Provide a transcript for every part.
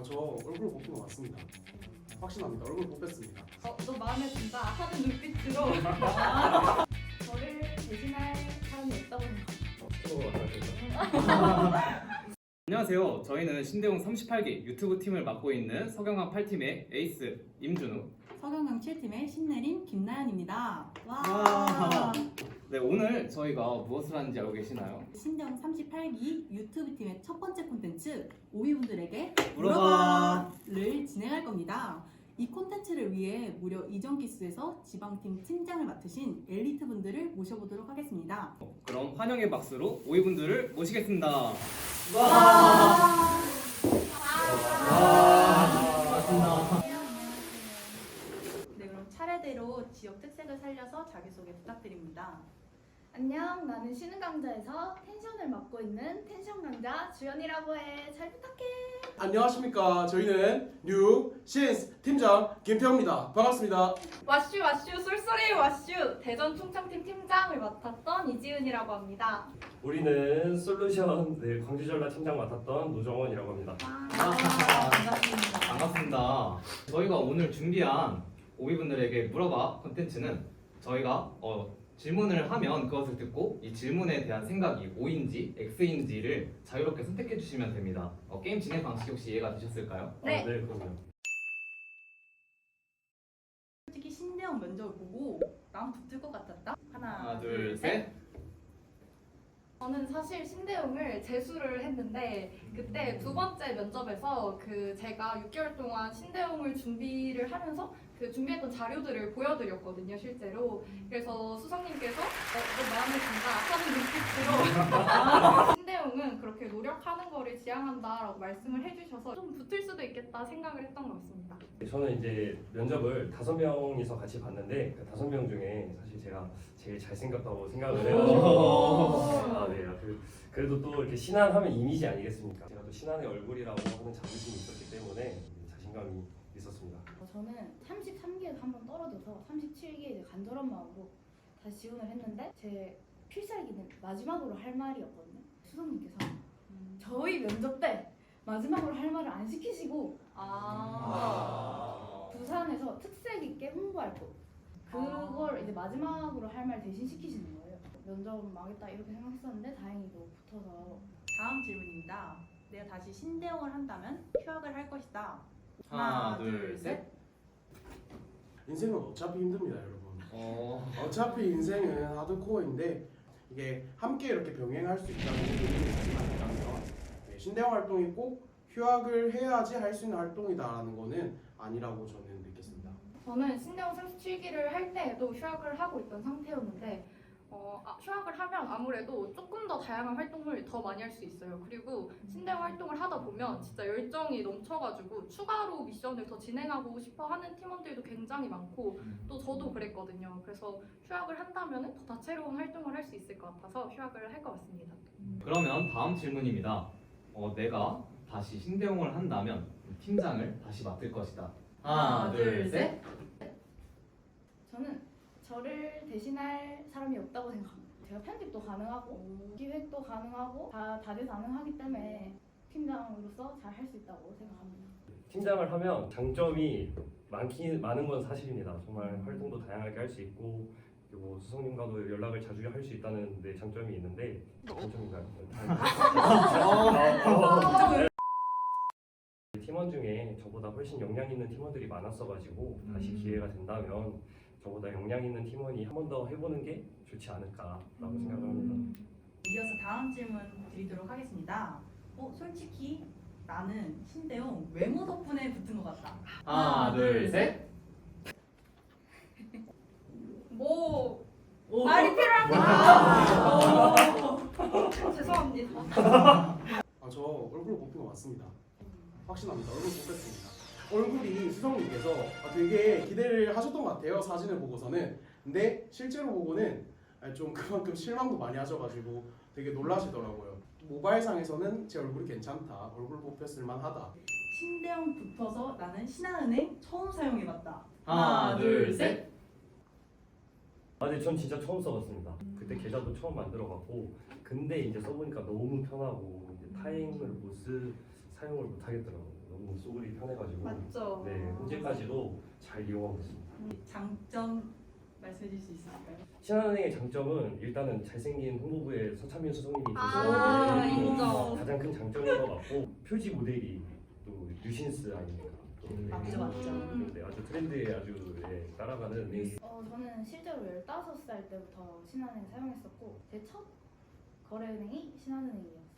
아 저 얼굴 뽑힌 것 같습니다. 확신합니다. 얼굴 뽑혔습니다. 어, 너 마음에 든다 하는 눈빛으로 저를 대신할 사람이 없다고 생각합니다. 안녕하세요. 저희는 신대용 38기 유튜브 팀을 맡고 있는 서경환 8팀의 에이스 임준우. 서경영 7팀의 신내림 김나연입니다. 와. 와. 네, 오늘 저희가 무엇을 하는지 알고 계시나요? 신대영 38기 유튜브 팀의 첫 번째 콘텐츠 오이분들에게 물어봐. 를 진행할 겁니다. 이 콘텐츠를 위해 무려 이전 기수에서 지방팀 팀장을 맡으신 엘리트 분들을 모셔보도록 하겠습니다. 그럼 환영의 박수로 오이분들을 모시겠습니다. 네, 그럼 차례대로 지역 특색을 살려서 자기소개 부탁드립니다. 안녕, 나는 쉬는 강좌에서 텐션을 맡고 있는 텐션 강좌 주연이라고 해. 잘 부탁해. 안녕하십니까. 저희는 뉴 신스 팀장 김태호입니다. 반갑습니다. 와슈 와슈 쏠쏠이 와슈 대전 충청팀 팀장을 맡았던 이지은이라고 합니다. 우리는 솔루션 네, 광주 전라 팀장 맡았던 노정원이라고 합니다. 반갑습니다. 반갑습니다. 저희가 오늘 준비한 오이분들에게 물어봐 콘텐츠는 저희가 어, 질문을 하면 그것을 듣고 이 질문에 대한 생각이 O인지 X인지를 자유롭게 선택해 주시면 됩니다. 어, 게임 진행 방식이 혹시 이해가 되셨을까요? 네. 아, 네, 그럼요. 솔직히 신대영 면접을 보고 난 붙을 것 같았다. 하나, 하나, 둘, 셋. 저는 사실 신대용을 재수를 했는데 그때 두 번째 면접에서 그 제가 6개월 동안 신대용을 준비를 하면서 그 준비했던 자료들을 보여드렸거든요 실제로 그래서 수석님께서 어, 너 마음에 든다 하는 눈빛으로 신대용은 그렇게 노력하는 거를 지향한다라고 말씀을 해주셔서 좀 붙을 수도 있겠다 생각을 했던 것 같습니다. 저는 이제 면접을 다섯 명이서 같이 봤는데 그 다섯 명 중에 사실 제가 제일 잘생겼다고 생각을 해가지고 아, 네. 그, 그래도 또 이렇게 신안하면 이미지 아니겠습니까? 제가 또 신안의 얼굴이라고 하는 자부심이 있었기 때문에 자신감이 있었습니다. 어, 저는 33기에서 한 번 떨어져서 37기에 이제 간절한 마음으로 다시 지원을 했는데 제 필살기는 마지막으로 할 말이었거든요. 수석님께서 저희 면접 때 마지막으로 할 말을 안 시키시고 아. 부산에서 특색 있게 홍보할 거 그걸 이제 마지막으로 할 말 대신 시키시는 거예요. 면접 망했다 이렇게 생각했었는데 다행히도 붙어서 다음 질문입니다. 내가 다시 신대영을 한다면 휴학을 할 것이다. 하나, 둘, 셋. 인생은 어차피 힘듭니다, 여러분. 어, 어차피 인생은 하드코어인데 이게 함께 이렇게 병행할 수 있다는 분들이 가지고 네, 신대영 활동이 꼭 휴학을 해야지 할 수 있는 활동이다라는 거는 아니라고 저는 느꼈습니다. 저는 신대원 37기를 할 때에도 휴학을 하고 있던 상태였는데 어, 아, 휴학을 하면 아무래도 조금 더 다양한 활동을 더 많이 할 수 있어요. 그리고 신대원 활동을 하다 보면 진짜 열정이 넘쳐가지고 추가로 미션을 더 진행하고 싶어 하는 팀원들도 굉장히 많고 또 저도 그랬거든요. 그래서 휴학을 한다면 더 다채로운 활동을 할 수 있을 것 같아서 휴학을 할 것 같습니다. 그러면 다음 질문입니다. 어, 내가 다시 신대용을 한다면 팀장을 다시 맡을 것이다. 하나, 둘, 셋. 저는 저를 대신할 사람이 없다고 생각합니다. 제가 편집도 가능하고 기획도 가능하고 다 다재다능하기 때문에 팀장으로서 잘 할 수 있다고 생각합니다. 팀장을 하면 장점이 많기 많은 건 사실입니다. 정말 활동도 다양하게 할 수 있고 그리고 수석님과도 연락을 자주 할 수 있다는 데 장점이 있는데 장점인가요? 팀원 중에 저보다 훨씬 역량 있는 팀원들이 많았어가지고 다시 음. 기회가 된다면 저보다 역량 있는 팀원이 한 번 더 해보는 게 좋지 않을까라고 생각을 합니다. 이어서 다음 질문 드리도록 하겠습니다. 어, 솔직히 나는 신대용 외모 덕분에 붙은 것 같다. 하나, 둘, 셋. 뭐 오. 말이 필요합니다. 죄송합니다. 아 저 얼굴 뽑힌 것 같습니다. 확신합니다. 얼굴 뽑혔습니다. 얼굴이 수성님께서 아, 되게 기대를 하셨던 것 같아요. 사진을 보고서는. 근데 실제로 보고는 아, 좀 그만큼 실망도 많이 하셔가지고 되게 놀라시더라고요. 모바일상에서는 제 얼굴이 괜찮다. 얼굴 뽑혔을 만하다. 신대용 붙어서 나는 신한은행 처음 사용해봤다. 하나, 둘, 셋. 아, 근데 전 진짜 처음 써봤습니다. 그때 계좌도 처음 만들어봤고, 근데 이제 써보니까 너무 편하고 이제 타임을 못 쓰, 사용을 못 하겠더라고요. 너무 쏘글이 편해가지고 맞죠. 네 현재까지도 잘 이용하고 있습니다. 장점 말씀해 주실 수 있을까요? 신한은행의 장점은 일단은 잘생긴 홍보부의 서찬민 수석님이 아, 계셔서 인정. 가장 큰 장점인 것 같고 표지 모델이 또 뉴신스 아닙니까? 또 네. 맞죠, 맞죠. 네, 아주 트렌드에 아주 네, 따라가는 네, 어, 저는 실제로 15살 때부터 신한은행 사용했었고 제 첫 거래은행이 신한은행이었어요.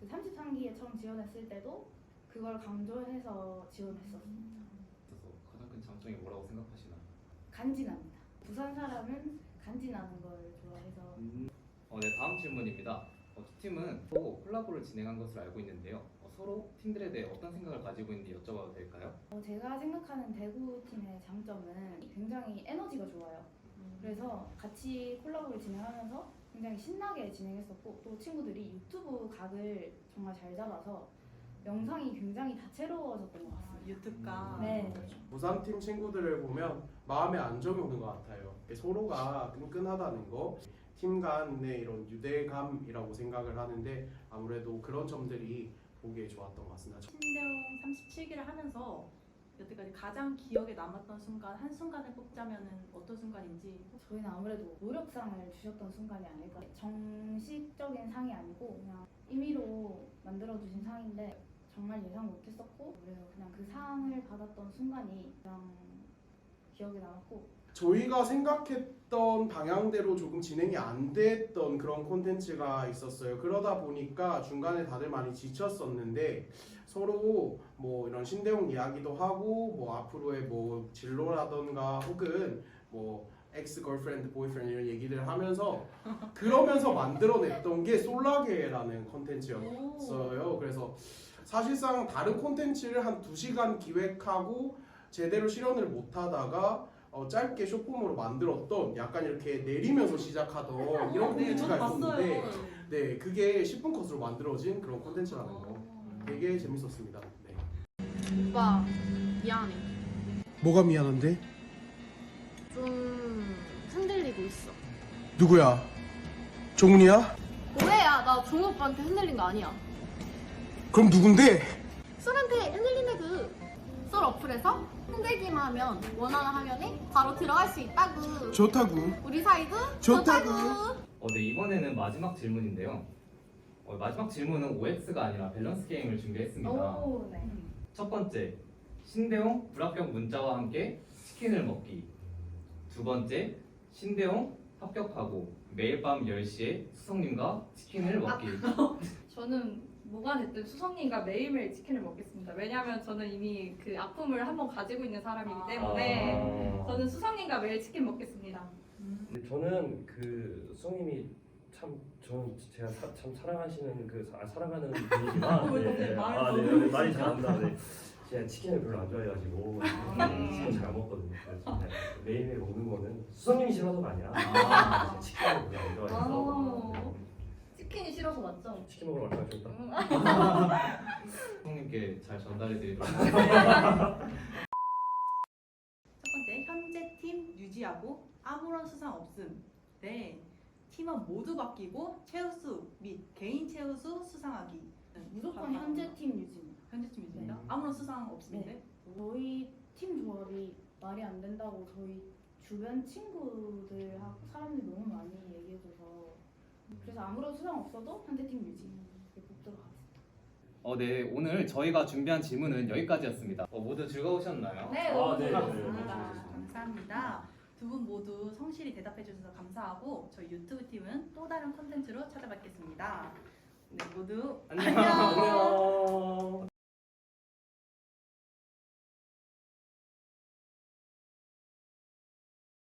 그 33기에 처음 지원했을 때도 그걸 강조해서 지원했었어요. 그래서 가장 큰 장점이 뭐라고 생각하시나요? 간지납니다. 부산 사람은 간지나는 걸 좋아해서 어, 네 다음 질문입니다. 어, 두 팀은 또 콜라보를 진행한 것으로 알고 있는데요. 어, 서로 팀들에 대해 어떤 생각을 가지고 있는지 여쭤봐도 될까요? 어, 제가 생각하는 대구 팀의 장점은 굉장히 에너지가 좋아요. 그래서 같이 콜라보를 진행하면서 굉장히 신나게 진행했었고 또 친구들이 유튜브 각을 정말 잘 잡아서 영상이 굉장히 다채로워졌던 것 아, 같습니다. 유튜브가 네. 부산팀 친구들을 보면 마음에 안정이 오는 것 같아요. 서로가 끈끈하다는 거, 팀 간의 이런 유대감이라고 생각을 하는데 아무래도 그런 점들이 보기에 좋았던 것 같습니다. 신대용 37기를 하면서 여태까지 가장 기억에 남았던 순간 한 순간을 뽑자면은 어떤 순간인지 저희는 아무래도 노력상을 주셨던 순간이 아닐까. 정식적인 상이 아니고 그냥 임의로 만들어주신 상인데 정말 예상 못했었고 그래서 그냥 그 상을 받았던 순간이 가장 기억에 남았고 저희가 생각했던 방향대로 조금 진행이 안 됐던 그런 콘텐츠가 있었어요. 그러다 보니까 중간에 다들 많이 지쳤었는데 서로 뭐 이런 신대용 이야기도 하고 뭐 앞으로의 뭐 진로라던가 혹은 뭐 엑스 걸프렌드 보이프렌드 이런 얘기를 하면서 그러면서 만들어냈던 게 솔라게라는 콘텐츠였어요. 그래서 사실상 다른 콘텐츠를 한 2시간 기획하고 제대로 실현을 못 하다가 어, 짧게 쇼폼으로 만들었던 약간 이렇게 내리면서 시작하던 이런 콘텐츠가 있었는데 네 그게 10분 컷으로 만들어진 그런 콘텐츠라는 거 되게 재밌었습니다. 네. 오빠 미안해 뭐가 미안한데? 좀 흔들리고 있어 누구야? 종훈이야? 오해야 나 종우 오빠한테 흔들린 거 아니야 그럼 누군데? 쏠한테 흔들린 애그쏠 어플에서 흔들기만 하면 원하는 화면에 바로 들어갈 수 있다구 좋다구. 우리 사이도 좋다구. 어, 네 이번에는 마지막 질문인데요. 어, 마지막 질문은 OX가 아니라 밸런스 게임을 준비했습니다. 오, 네. 첫 번째, 신대용 불합격 문자와 함께 치킨을 먹기. 두 번째, 신대용 합격하고 매일 밤 10시에 수성님과 치킨을 먹기. 저는 뭐가 됐든 수성님과 매일매일 치킨을 먹겠습니다. 왜냐하면 저는 이미 그 아픔을 한번 가지고 있는 사람이기 때문에 아. 저는 수성님과 매일 치킨 먹겠습니다. 근데 저는 그 수성님이 참 저는 제가 사, 참 사랑하시는 그 사, 사랑하는 분이지만 왜 갑자기 네. 말을 아, 네, 너무 네, 말이 잘한다. 네. 제가 치킨을 별로 안 좋아해가지고 네. 치킨 잘 안 먹거든요. 그래서 그냥 매일매일 먹는 거는 수성님이 싫어서가 아니라 아. 제가 치킨을 별로 안 좋아해서 아. 치킨이 싫어서 맞죠? 치킨 먹으러 갈까 좀 음. 수성님께 잘 전달해 드리도록 하겠습니다. 첫 번째 현재 팀 유지하고 아무런 수상 없음 네 팀원 모두 바뀌고 최우수 및 개인 최우수 수상하기 무조건 현재 팀 유지입니다. 현재 팀 유지입니다 네. 아무런 수상 없음인데 저희 팀 조합이 말이 안 된다고 저희 주변 친구들하고 사람들이 너무 많이 얘기해줘서 그래서 아무런 수상 없어도 현재 팀 유지 이렇게 뽑도록 하겠습니다. 어, 네 오늘 저희가 준비한 질문은 여기까지였습니다. 어, 모두 즐거우셨나요? 네, 아, 너무 네, 네, 즐거웠습니다. 네. 감사합니다 두 분 모두 성실히 대답해 주셔서 감사하고 저희 유튜브 팀은 또 다른 콘텐츠로 찾아뵙겠습니다 네 모두 안녕. 안녕.